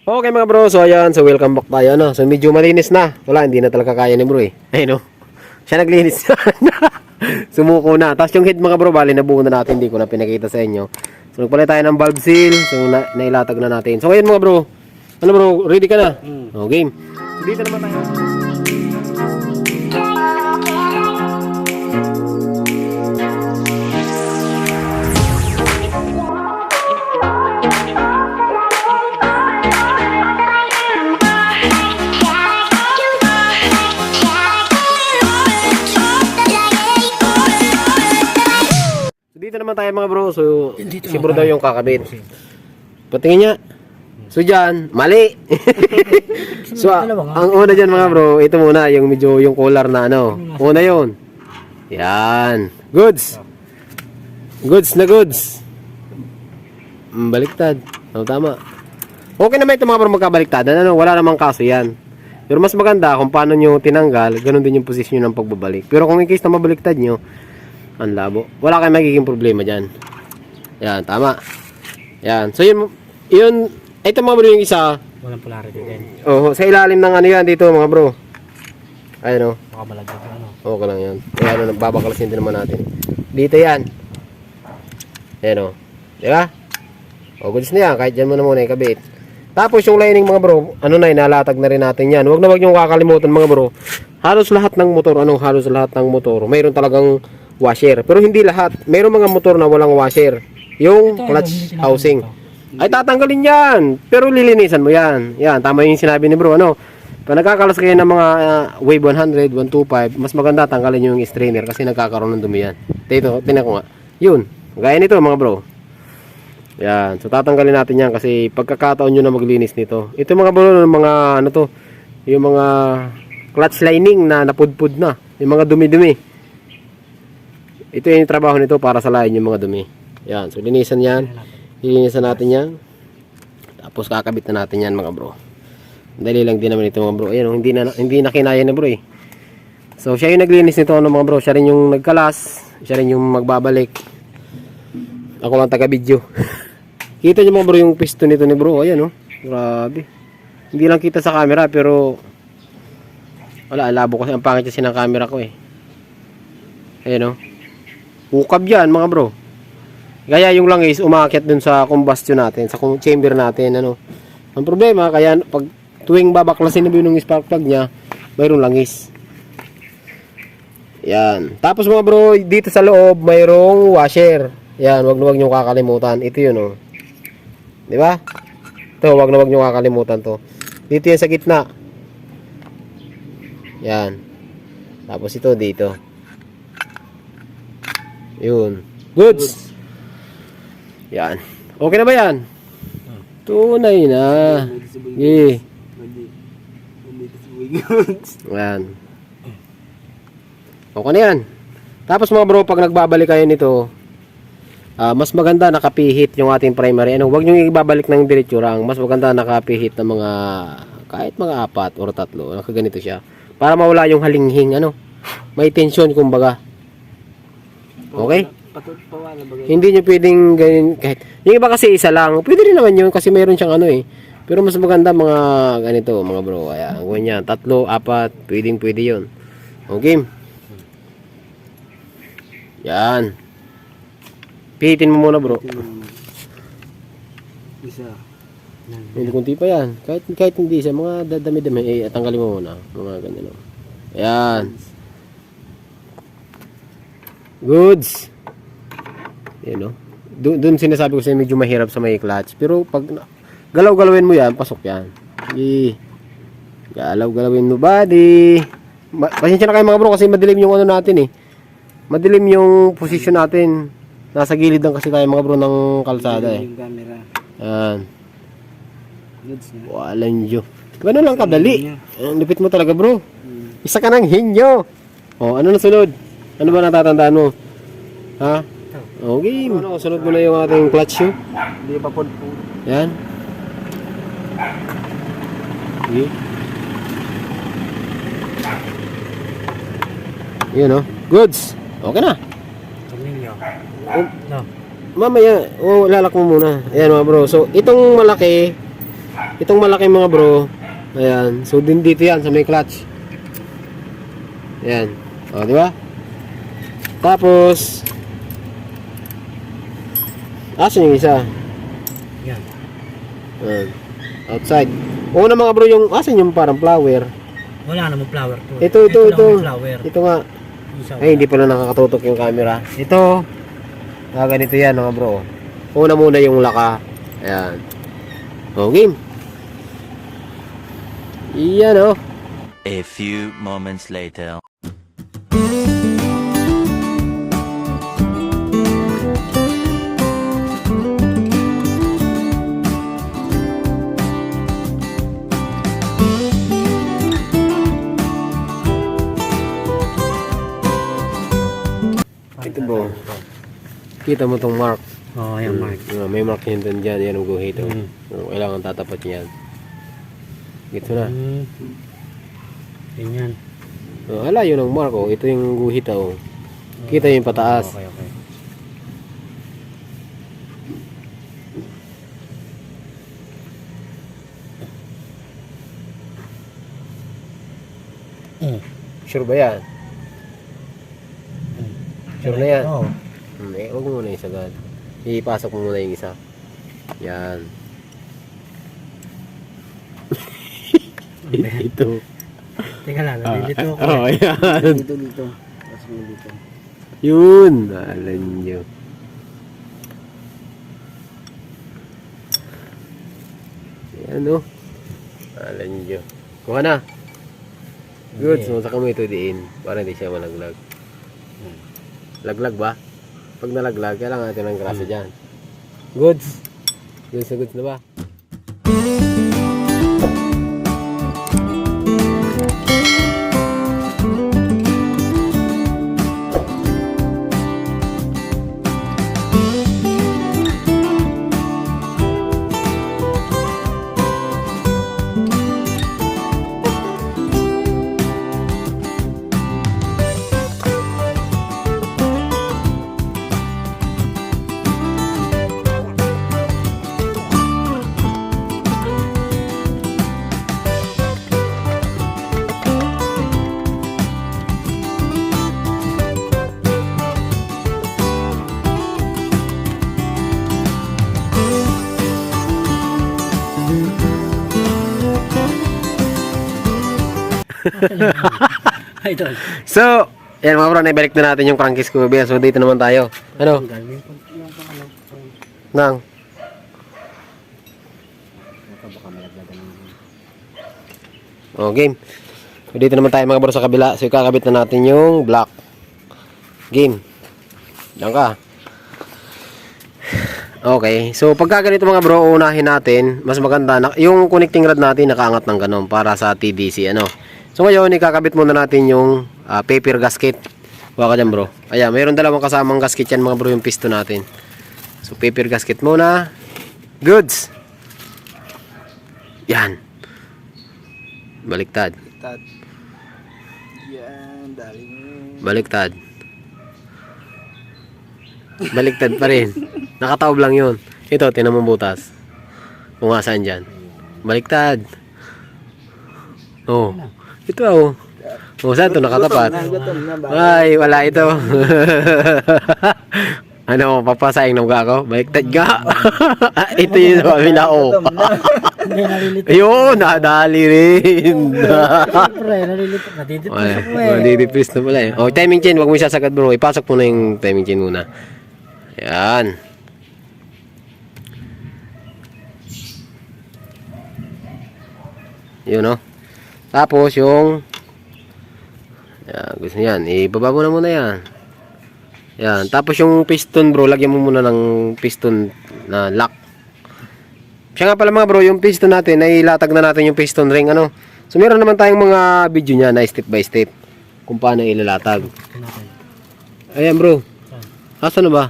Okay mga bro, so ayan, so welcome back tayo no. So medyo malinis na. Wala, hindi na talaga kaya ni bro eh. Ayun no. Siya naglinis. Sumuko na. Tapos yung head mga bro, bali nabuo na natin, hindi ko na pinakita sa inyo. So nagpalit tayo ng valve seal, so na nailatag na natin. So ayun mga bro. Ano bro, ready ka na? Oh, game. So dito naman tayo. Dito naman tayo mga bro. So si bro daw yung kakabit. Patingin niya. So dyan, mali. so ang una dyan mga bro, ito muna yung medyo yung collar na ano. Una yon. Yan. Goods. Goods na goods. Baliktad. Oh, tama. Okay naman ito mga bro magkabaliktad. Ano, wala namang kaso yan. Pero mas maganda kung paano nyo tinanggal, ganun din yung posisyon nyo ng pagbabalik. Pero kung in case na mabaliktad nyo, ang labo. Wala kayong magiging problema dyan. Yan, tama. Yan. So yun, yun, ito mga bro yung isa. Walang polarity din. Oh, sa ilalim ng ano yan dito mga bro. Ayun oh. Baka malagyan ano. Okay lang yan. Kaya ano, babakalasin din naman natin. Dito yan. Ayan o. Di ba? O, goods na yan. Kahit dyan mo na muna ikabit. Tapos yung lining mga bro, ano na, inalatag na rin natin yan. Huwag na huwag niyong kakalimutan mga bro. Halos lahat ng motor, anong halos lahat ng motor, mayroon talagang washer. Pero hindi lahat. Mayroon mga motor na walang washer. Yung clutch housing. Ay tatanggalin yan. Pero lilinisan mo yan. Yan, tama yung sinabi ni bro. Ano? Pag nagkakalas kayo ng mga uh, Wave 100, 125, mas maganda tanggalin yung strainer kasi nagkakaroon ng dumi yan. Dito, tinan ko nga. Yun. Gaya nito mga bro. Yan. So tatanggalin natin yan kasi pagkakataon nyo na maglinis nito. Ito mga bro, mga ano to, yung mga clutch lining na napudpud na. Yung mga dumi-dumi. Ito yung trabaho nito para salayin yung mga dumi. Yan. So linisan yan. Linisan natin yan. Tapos kakabit na natin yan mga bro. Dali lang din naman ito mga bro. Ayan, oh, hindi na hindi na kinaya ni bro eh. So siya yung naglinis nito ano mga bro. Siya rin yung nagkalas. Siya rin yung magbabalik. Ako lang taga video. kita niyo mga bro yung piston nito ni bro. Ayan oh. Grabe. Hindi lang kita sa camera pero wala labo kasi ang pangit kasi ng camera ko eh. Ayan oh. Hukab yan mga bro. Kaya yung langis umakyat dun sa combustion natin, sa chamber natin ano. Ang problema kaya pag tuwing babaklasin na yung spark plug niya, mayroong langis. Yan. Tapos mga bro, dito sa loob mayroong washer. Yan, wag na wag niyo kakalimutan. Ito 'yun oh. 'Di ba? Ito, wag na wag niyo kakalimutan 'to. Dito 'yan sa gitna. Yan. Tapos ito dito. Yun. Goods. Yan. Okay na ba yan? Tunay na. Yeah. Yan. Okay na yan. Tapos mga bro, pag nagbabalik kayo nito, ah, mas maganda nakapihit yung ating primary. Ano, huwag nyo ibabalik ng diretsurang. Mas maganda nakapihit ng mga kahit mga apat or tatlo. Nakaganito siya. Para mawala yung halinghing. Ano? May tension kumbaga. Okay? Patut pa wala bagay. Hindi nyo pwedeng ganyan kahit yung iba kasi isa lang. Pwede rin naman yun kasi meron siyang ano eh. Pero mas maganda mga ganito mga bro. Kaya ganyan. Tatlo, apat. Pwedeng pwede yun. Okay. Yan. Pihitin mo muna bro. Isa. Hindi kunti pa yan. Kahit, kahit hindi siya. Mga dadami-dami. Eh, tanggalin mo muna. Mga ganyan. oh. Yan. Goods. Yan o. Doon, doon sinasabi ko sa'yo medyo mahirap sa may clutch. Pero pag galaw-galawin mo yan, pasok yan. Sige. Galaw-galawin mo body. Ma- pasensya na kayo mga bro kasi madilim yung ano natin eh. Madilim yung position natin. Nasa gilid lang kasi tayo mga bro ng kalsada eh. Yung camera. Yan. Goods na. Walang Diyo. Ganun lang kadali. Ang lupit mo talaga bro. Isa ka ng hinyo. O, ano na sunod? Ano ba natatandaan mo? Ha? Okay. Ano, sunod mo na yung ating clutch shoe. Hindi pa po. Yan. Sige. Yun o. Goods. Okay na. Tornilyo. Oh, No. Mamaya, oh, lalak mo muna. Ayan mga bro. So, itong malaki, Itong malaki mga bro, ayan. So, din dito yan sa may clutch. Ayan. O, di ba? Tapos, asan yung isa? Yan. Ayan. Outside. Una mga bro, yung, asan yung parang flower? Wala namang flower to. Ito, ito, ito. flower. Ito nga. Isa Ay, hindi pala nakakatutok yung camera. Ito. Ah, ganito yan mga bro. Una muna yung laka. Ayan. O, game. Iyan oh. A few moments later. Kita mo tong mark. Oo, oh, yan, Mark. Ah, may mark yun dun dyan. Yan ang guhito. Mm. Oh, kailangan tatapat yan. Ito na. Hmm. Ganyan. Oh, ala yun ang mark oh. Ito yung guhita oh. Kita yung pataas. Okay, okay. Mm. Sure ba yan? Sure na yan? Oo. Hmm, eh, huwag mo muna isagad. Ipasok mo muna yung isa. Yan. Ito. Teka lang, nalilito ako. Oh, yan. Dito, dito. Tapos mo dito. Yun. Alam nyo. Yan o. Alam nyo. Kuha na. Good. Okay. Sumasaka mo ito diin. Para hindi siya malaglag. Hmm. Laglag ba? Pag nalaglag, kailangan natin ng grasa dyan. Goods. Goods na goods na ba? Ito. So, yan mga bro, naibalik na natin yung crankcase ko. So, dito naman tayo. Ano? Nang? Oh, game. So, dito naman tayo mga bro sa kabila. So, ikakabit na natin yung block. Game. Diyan ka. Okay. So, pagka ganito mga bro, unahin natin. Mas maganda. Na, yung connecting rod natin nakaangat ng ganun para sa TDC. Ano? So, ngayon, ikakabit muna natin yung ah, paper gasket. Huwag ka dyan bro. Ayan, mayroon dalawang kasamang gasket yan mga bro yung piston natin. So, paper gasket muna. Goods. Yan. Baliktad. Tad. Yan, dali. Baliktad. Baliktad pa rin. Nakataob lang yun. Ito, tinan mo butas. Kung saan dyan. Baliktad. Oh. Ito oh. Oh, saan ito nakatapat? Na? Ay, wala ito. ano, papasaing ng ako? Baliktad ga. ito yung sa kabila oh. Ayun, nadali rin. Siyempre, nalilito. Natitipis Ay, ako eh. na pala eh. Oh, timing chain, wag mo siya sagad bro. Ipasok mo na yung timing chain muna. Yan. Yun oh. Tapos yung yan, gusto niyan. Ibaba mo na muna yan. Yan. Tapos yung piston bro, lagyan mo muna ng piston na lock. Siya nga pala mga bro, yung piston natin, ay ilatag na natin yung piston ring. Ano? So meron naman tayong mga video niya na step by step kung paano ilalatag. Ayan bro. Asan na ba?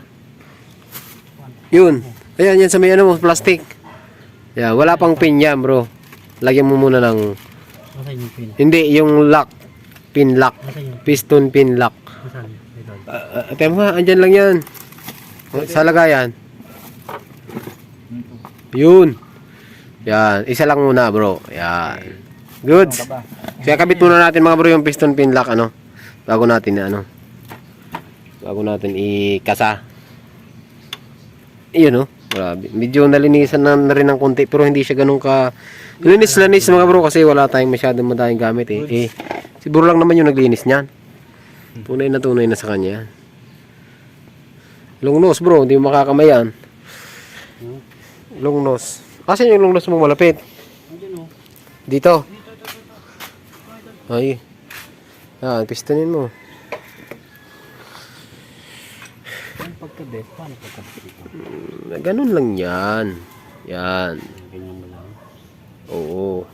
Yun. Ayan, yan sa may ano mo, plastic. Yan, wala pang pin yan bro. Lagyan mo muna ng, Yung pin? hindi, yung lock. Pin lock. Yung Piston pin lock. Ito. Uh, uh, mo, andyan lang yan. Sa lagayan. Yun. Yan, isa lang muna bro. Yan. Goods. Kaya kabit muna natin mga bro yung piston pin lock ano. Bago natin ano. Bago natin ikasa. Iyon oh. Grabe. Medyo nalinisan na, na rin ng konti pero hindi siya ganun ka linis-lanis mga bro kasi wala tayong masyadong madaming gamit eh. eh siguro lang naman yung naglinis niyan. Tunay na tunay na sa kanya. Long nose bro, hindi mo makakamayan. Long nose. Asan yung long nose mo malapit? Dito. Ay. Yan, pistonin mo. Ang pagkabit, paano pagkabit dito? Mm, Ganun lang yan. Yan. Ganyan mo lang. Oo.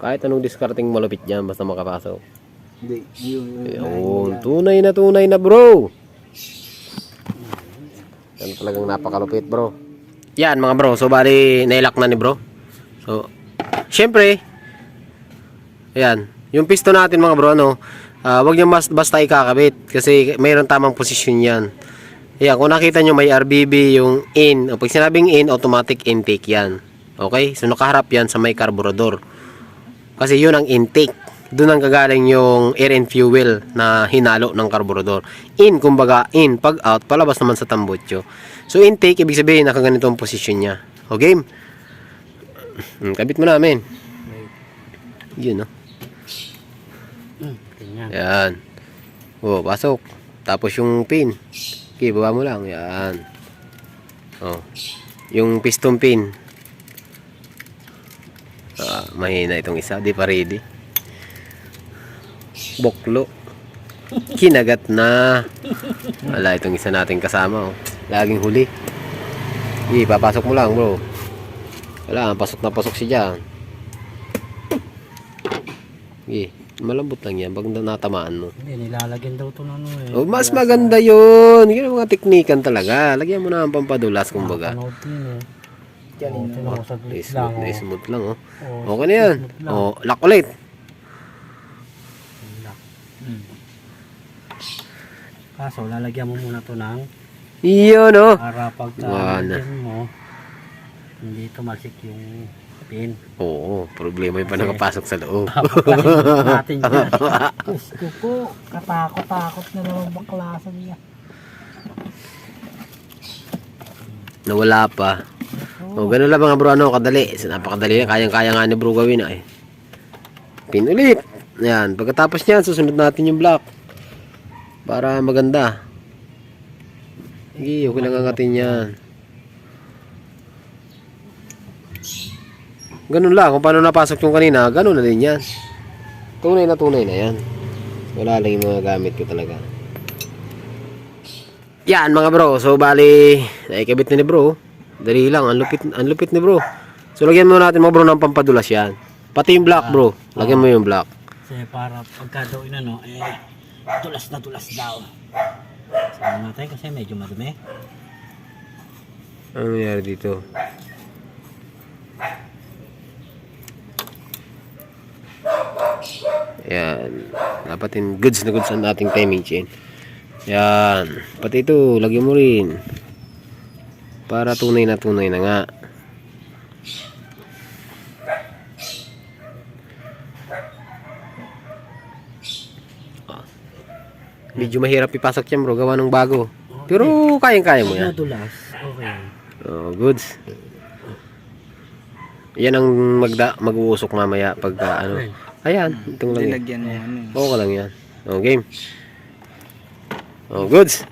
Kahit anong discarding malupit dyan, basta makapasok. Hindi, Ayun, tunay na tunay na bro. Yan talagang napakalupit bro. Yan mga bro, so bali nailak na ni bro. So, syempre, yan, yung piston natin mga bro, ano, ah, wag niyo mas, basta ikakabit kasi mayroon tamang posisyon yan. Yan, kung nakita nyo may RBB yung in, o pag sinabing in, automatic intake yan. Okay? So nakaharap yan sa may carburetor. Kasi yun ang intake. Doon ang gagaling yung air and fuel na hinalo ng carburetor. In, kumbaga, in. Pag out, palabas naman sa tambutso. So, intake, ibig sabihin, nakaganito ang posisyon niya. Okay? Hmm, kabit mo namin. Yun, no? Ganyan. Yan. Oh, pasok. Tapos yung pin. Okay, baba mo lang. Yan. Oh. Yung piston pin. Ah, mahina itong isa. Di pa ready. Boklo. Kinagat na. Wala itong isa natin kasama. Oh. Laging huli. Sige, papasok mo lang bro. Wala, pasok na pasok siya dyan. Malambot lang yan. Pag natamaan mo. Hindi, nilalagyan daw ito ng ano eh. Oh, mas maganda yun. Yun ang mga teknikan talaga. Lagyan mo na ang pampadulas, kumbaga. Nakapanood din eh. Yan, saglit lang. Smooth na oh. smooth lang, oh. Oo, Okay na yan. lang. Oh, lock ulit. Lock. Kaso, lalagyan mo muna to ng Yun, oh. para lagyan mo, hindi tumalsik yung pin. Oo, problema yung pa nakapasok sa loob. Natin dyan. Gusto ko, katakot-takot na naman baklasan niya. Nawala pa. Oh, ganun lang mga bro, ano, kadali. Napakadali yan. Kayang-kaya nga ni bro gawin, ay. Pin ulit. Yan. Pagkatapos niyan, susunod natin yung block. Para maganda. Sige, okay lang angatin yan. Ganun lang. Kung paano napasok yung kanina, ganun na din yan. Tunay na tunay na yan. Wala lang yung mga gamit ko talaga. Yan mga bro. So bali, naikabit na ni bro. Dali lang, ang lupit, ang lupit ni bro. So lagyan mo natin mga bro ng pampadulas yan. Pati yung black bro. Lagyan mo yung black. Kasi para pagka daw inano, eh, tulas na tulas daw. Sama natin kasi medyo madumi. Ano nangyari dito? Yan. Dapat in goods na goods ang ating timing chain. Yan. Pati ito, lagyan mo rin. Para tunay na tunay na nga. Medyo mahirap ipasok yan bro, gawa ng bago. Pero kayang-kaya mo yan. nadulas, okay. Oh, goods. Yan ang magda mag-uusok mamaya pag ah, ano. Ayan, itong lang. yan. Nilagyan mo ano. Oo ka lang yan. Oh, game. Oh, goods.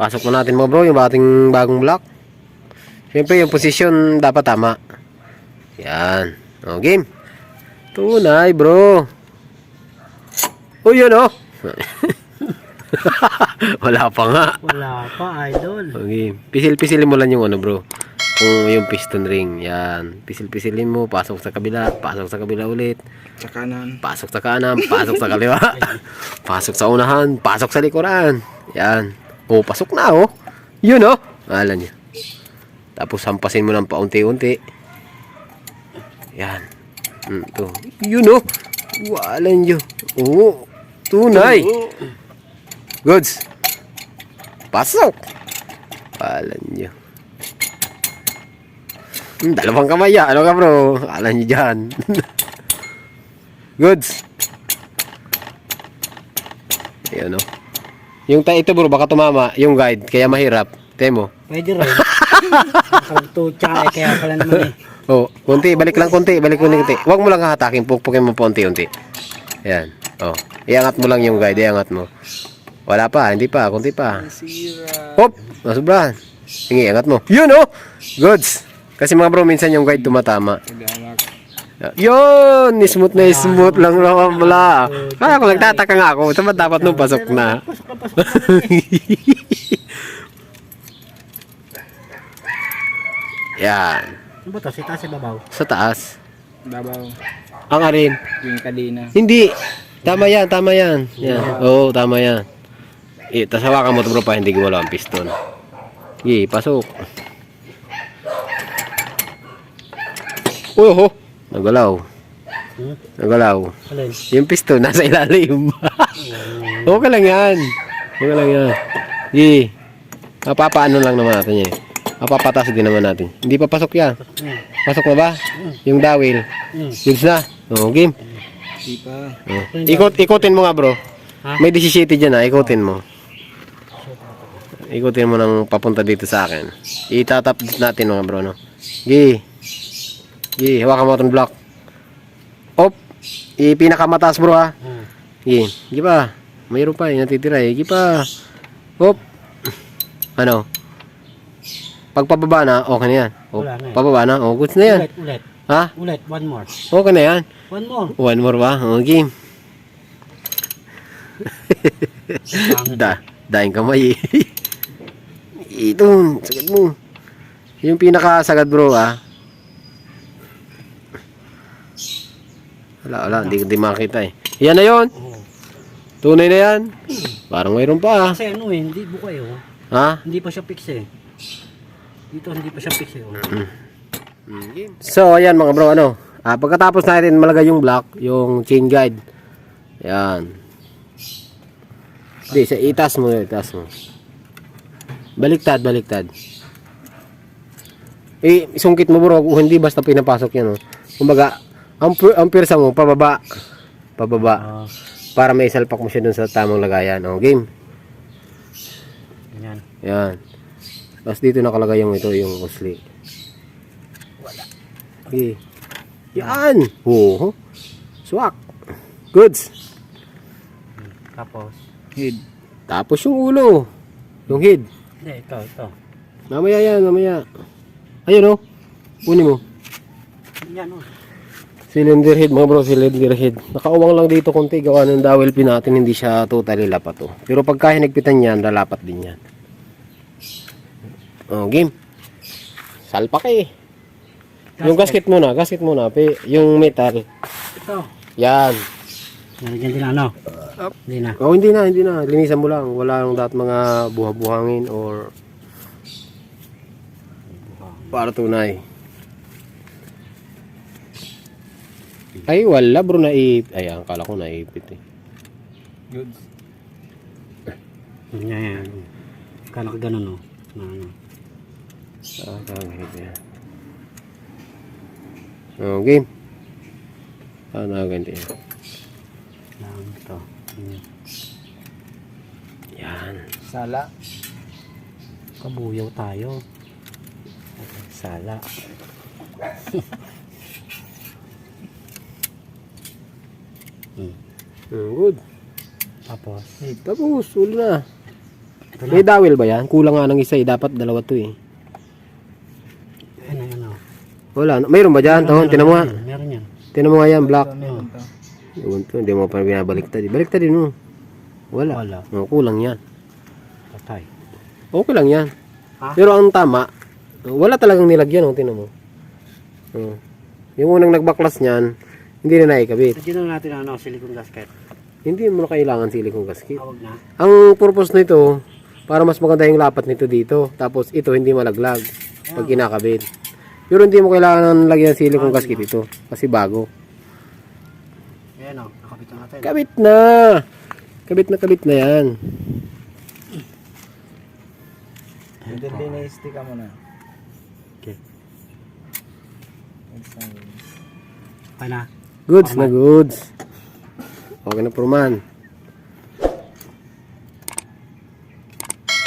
Pasok na natin mga bro yung ating bagong block. Siyempre yung position dapat tama. Yan. Oh, game. Tunay, bro. Oh, yun oh. Wala pa nga. Wala pa, idol. Okay. Pisil-pisilin mo lang yung ano bro. Kung yung piston ring. Yan. Pisil-pisilin mo. Pasok sa kabila. Pasok sa kabila ulit. Sa kanan. Pasok sa kanan. Pasok sa kaliwa. pasok sa unahan. Pasok sa likuran. Yan. Oh, pasok na oh. Yun oh. Alam niya. Tapos hampasin mo ng paunti-unti. Yan. Hmm, to. Yun oh. Wala niyo. Oo. Tunay. Goods. Pasok. Palan nyo. Hmm, dalawang kamay yan. Ano ka bro? Akala nyo dyan. Goods. Ayan o. Yung ta ito bro, baka tumama. Yung guide, kaya mahirap. Temo. Pwede rin. Nakagtutsa eh, kaya pala naman eh. Oh, konti, balik lang konti, balik lang konti. Huwag mo lang hatakin, pukpukin mo pa unti-unti. Ayan. Oh, iangat mo lang yung guide, iangat mo. Wala pa, hindi pa, konti pa. Hop! Nasubran. Sige, angat mo. Yun oh! Goods! Kasi mga bro, minsan yung guide tumatama. Yun! Smooth na smooth lang naman pala. Kaya kung nagtataka nga ako, ba dapat nung pasok na? Yan. Ano ba to? Si taas, si babaw. Sa taas. Dabaw. Ang arin. Yung kadina. Hindi. Tama yan, tama yan. Yan. Oo, tama yan. Eh, tas hawakan mo ito bro pa hindi gumalaw ang piston. Sige, pasok. Uy, ho. Nagalaw. Hmm? Nagalaw. Alin? Yung piston nasa ilalim. okay lang yan. Okay lang yan. Sige. Mapapaano lang naman natin yan. Mapapatas din naman natin. Hindi pa pasok yan. Pasok na ba? Yung dawil. Hmm. Goods na. Oo, game. Di pa. Oh. Ikot, ikutin mo nga bro. Ha? May 17 dyan ha, ikutin mo. Ikutin mo ng papunta dito sa akin. Itatap natin mga bro, no? Gi. Gi, hawakan mo itong block. Op. Ipinakamataas bro ha. Hmm. Gi. Gi pa. Mayroon pa, yung natitira eh. Gi pa. Op. Ano? Pagpababa na, okay na yan. O, Wala na eh. pababa na, oh, goods na yan. Ulit, ulit. Ha? Ulit, one more. Okay na yan. One more. One more ba? Okay. da, daing kamay eh. Ito, sagad mo. Yung pinakasagad bro ah. Wala, wala, hindi, hindi makita eh. Yan na yon. Tunay na yan. Parang mayroon pa ah. Kasi ano eh, hindi bukay oh. Ha? Hindi pa siya fix eh. Dito hindi pa siya fix eh. Oh. So, ayan mga bro, ano. Ah, pagkatapos natin malagay yung block, yung chain guide. Ayan. Hindi, sa itas mo, itas mo. Baliktad, baliktad. Eh, isungkit mo bro, kung hindi basta pinapasok yan, oh. Kumbaga, ang, pu- ang pirsa mo, pababa. Pababa. Ah, Para may salpak mo siya dun sa tamang lagayan. Oh, game. ganyan. Yan. Tapos dito nakalagay yung ito, yung usli. Wala. Okay. Yan! Oo. Swak. Goods. Tapos, Head. Tapos yung ulo. Yung head. hindi, ito, ito. Mamaya yan, mamaya. Ayun oh. Kunin mo. Yan oh. Cylinder head mga bro, cylinder head. Nakauwang lang dito konti, gawa ng dowel pin natin, hindi siya totally lapat oh. Pero pagka hinigpitan yan, lalapat din yan. Oh, game. Salpak eh. Yung gasket muna, gasket muna. Pe, yung metal. Ito. Yan. Nalagyan din ano. Hindi na. Oh, hindi na, hindi na. Linisan mo lang. Wala nang dapat mga buha-buhangin or para tunay. Ay, wala bro naip. Ay, ang kala ko naipit eh. Good. Yan, yan. Kala ka ganun oh. Na, ano. Ah, kahit yan. Oh, game. Ah, nakaganti yan. Lang ito. Yan. Sala. Kabuyaw tayo. Sala. hmm. Hmm, good. Tapos, Tapos, ulo na. ito May na. dowel ba yan? Kulang nga ng isa eh. Dapat dalawa to eh. Ano, ano. Wala. Mayroon ba dyan? Tahon, tinan mo nga. Meron, yan. Tinan mo nga yan, black. Meron to. Yun to, hindi mo pa binabaliktad. Baliktad din mo. Wala. Wala. Oh, kulang yan. Patay. Okay lang yan. Ha? Pero ang tama, wala talagang nilagyan, oh, tinan mo. Oh. Yung unang nagbaklas niyan, hindi na naikabit. Lagyan na natin ano, silicone gasket. Hindi mo na kailangan silikong gasket. Tawag na. Ang purpose nito, para mas maganda yung lapat nito dito. Tapos ito hindi malaglag pag kinakabit. Pero hindi mo kailangan lagyan ng silikong gasket ito kasi bago. Ayan o, nakapit na natin. Kabit na! Kabit na kabit na yan. Ka muna. Okay. Goods na. Okay na. Goods na goods. Okay na man.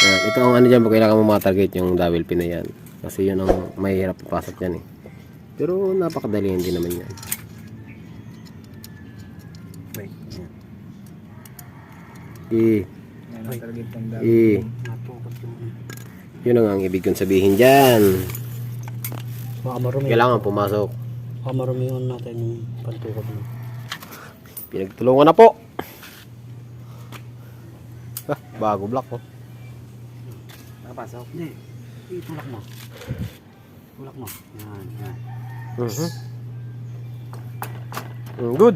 Yan, ito ang ano dyan, kailangan mo matarget yung dowel pin na yan. Kasi yun ang mahirap papasok yan eh. Pero napakadali hindi naman yan. Yung ano. yun ang ang ibig kong sabihin dyan. Kailangan pumasok. Baka marumihan natin yung pantukot mo. Pinagtulungan na po. Ah, bago block oh. Nakapasok? Hindi. Itulak mo. Tulak mo. Yan, yan. Mhm. Mm, good.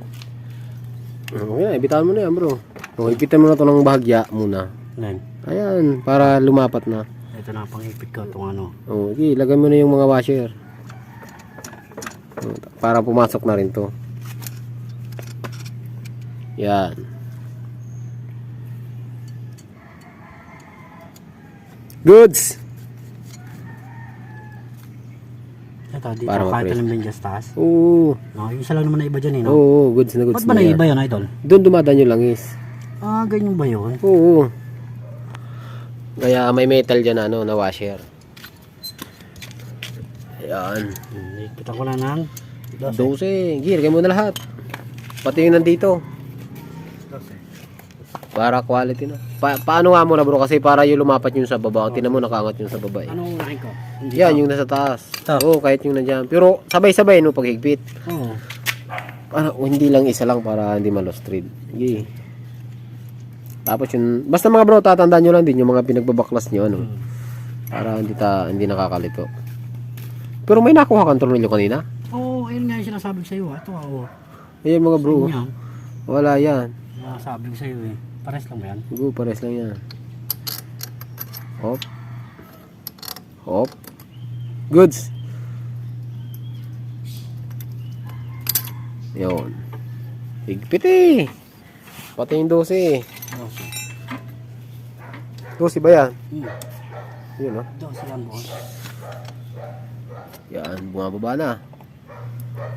Mm, Okay, ibitawan mo na yan bro. O, ipitan mo na to ng bahagya muna. Yan. Ayan, para lumapat na. Ito na ang pangipit ko itong ano. O, okay, lagay mo na yung mga washer. Para pumasok na rin to. Yan. Goods! Ito, dito. Para kahit anong medyas taas. Oo. No, yung isa lang naman na iba dyan eh, no? Oo, goods na goods Ba't ba na yan. iba yun, idol? Doon dumadaan yung langis. Ah, ganyan ba yun? Oo. Kaya may metal dyan ano, na washer. Ayan. Hmm, Ipitan ko na ng 12. 12. Gear, kaya mo na lahat. Pati yung nandito. Para quality na. Pa paano nga mo na bro? Kasi para yung lumapat yung sa baba. Tinan mo nakaangat yung sa baba eh. Anong unahin ko? Hindi Yan, yung nasa taas. Oo, kahit yung nandyan. Pero sabay-sabay no, paghigpit. Oo. Ano, hindi lang isa lang para hindi ma-lost thread. Sige. Tapos yung, basta mga bro, tatandaan nyo lang din yung mga pinagbabaklas nyo, ano. Para hindi ta, hindi nakakalito. Pero may nakuha kang tornilyo kanina. Oo, oh, ayun nga yung sinasabi ko sa'yo. ah. Ito, oo. Ayan mga bro. Yun yan. Wala yan. Sinasabi ko sa'yo eh. Pares lang ba yan? Siguro pares lang yan. Hop. Hop. Goods. Yun. Higpit eh. Pati yung 12. Oo. 12 ba yan? Hmm. Yun oh. Ito, siyan boss. Yan, bumababa na.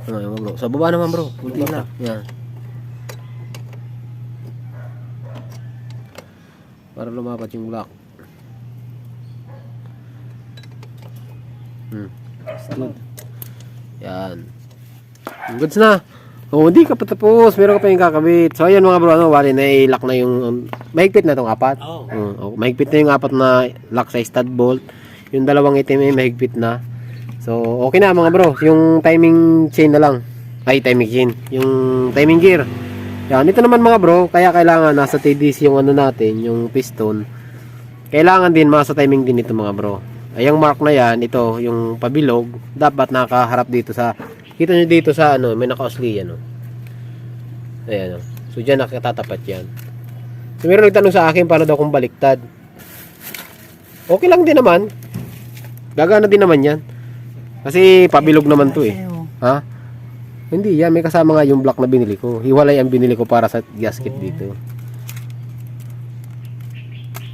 Ano yung bro? Sa baba naman bro. Kunti na. Yan. Para lumapat yung block. Hmm. Good. Yan. Goods na. Oh, hindi ka pa tapos. Meron ka pa yung kakabit. So, ayan mga bro, ano, wali na i-lock na yung, um, mahigpit na itong apat. Oo. Mm, oh, mahigpit na yung apat na lock sa stud bolt. Yung dalawang itim ay mahigpit na. So, okay na mga bro. Yung timing chain na lang. Ay, timing chain. Yung timing gear. Yan. Ito naman mga bro, kaya kailangan nasa TDC yung ano natin, yung piston. Kailangan din masa timing din ito mga bro. Ay, yung mark na yan, ito, yung pabilog, dapat nakaharap dito sa, kita nyo dito sa, ano, may naka-osli yan, oh. Ayan, oh. So, dyan nakatatapat yan. So, meron nagtanong sa akin, paano daw kung baliktad. Okay lang din naman. Gagana din naman yan. Kasi pabilog naman to eh. Ha? Hindi yan. May kasama nga yung block na binili ko. Hiwalay ang binili ko para sa gasket dito.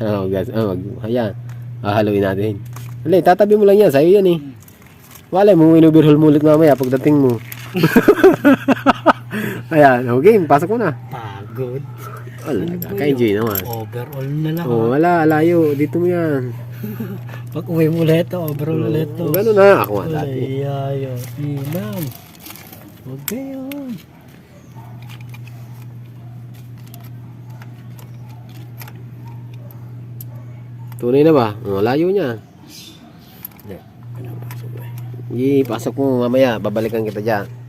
Oh, gas. Oh, ayan. Hahaluin natin. Wala, tatabi mo lang yan. Sa'yo yan eh. Wala mo, inuberhol mo ulit mamaya pagdating mo. ayan. Okay, pasok mo na. Pagod. Wala, ka-enjoy naman. Overall na lang. Oh, wala, layo. Dito mo yan. Pag uwi mo ulit, overall ulit to. Oh, Ganun na. Ako nga dati. Ay, ayo. Inam. Huwag gayon. Tunay na ba? Oh, layo niya. Hindi. Eh. Ipasok mo mamaya, babalikan kita dyan.